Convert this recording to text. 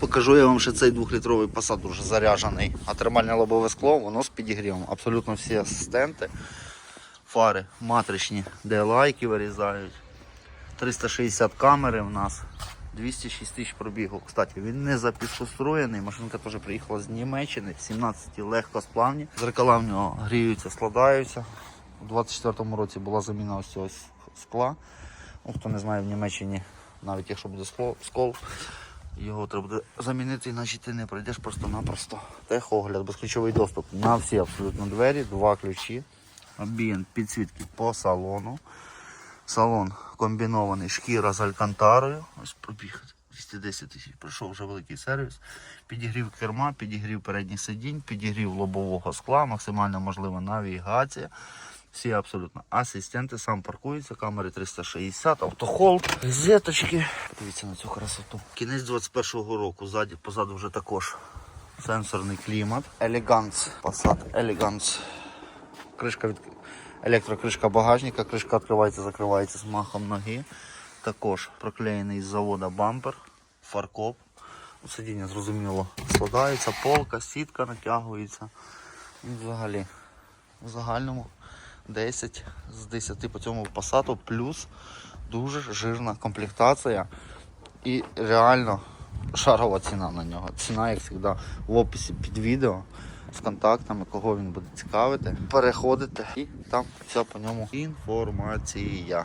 Покажу я вам ще цей двохлітровий посад уже заряджений. А термальне лобове скло, воно з підігрівом. Абсолютно всі асистенти. Фари матричні, DLI вирізають. 360 камери в нас. 206 тисяч пробігу. Кстати, він не запіскостроєний. Машинка теж приїхала з Німеччини. 17 легкосплавні. Зеркала в нього гріються, складаються. У 24-му році була заміна ось цього скла. Ну, хто не знає, в Німеччині, навіть якщо буде скло, скол, його треба буде замінити, іначе ти не пройдеш просто-напросто. Техогляд, безключовий доступ на всі абсолютно двері, два ключі. Амбієнт підсвітки по салону. Салон комбінований шкіра з алькантарою. Ось пробіг 210 тисяч. Пройшов вже великий сервіс. Підігрів керма, підігрів передніх сидінь, підігрів лобового скла, максимально можлива навігація. Всі абсолютно асистенти, сам паркується, камери 360, автохол, розеточки. Подивіться на цю красоту. Кінець 21-го року, ззаді, позаду вже також сенсорний клімат. Елеганс, Passat Elegance. Кришка від електрокришка багажника, кришка відкривається, закривається з махом ноги. Також проклеєний з завода бампер, фаркоп. Ну, Сидіння зрозуміло складається, полка, сітка натягується. І взагалі в загальному 10 з 10 по цьому пасату плюс дуже жирна комплектація і реально шарова ціна на нього. Ціна, як завжди, в описі під відео з контактами, кого він буде цікавити. Переходите і там вся по ньому інформація.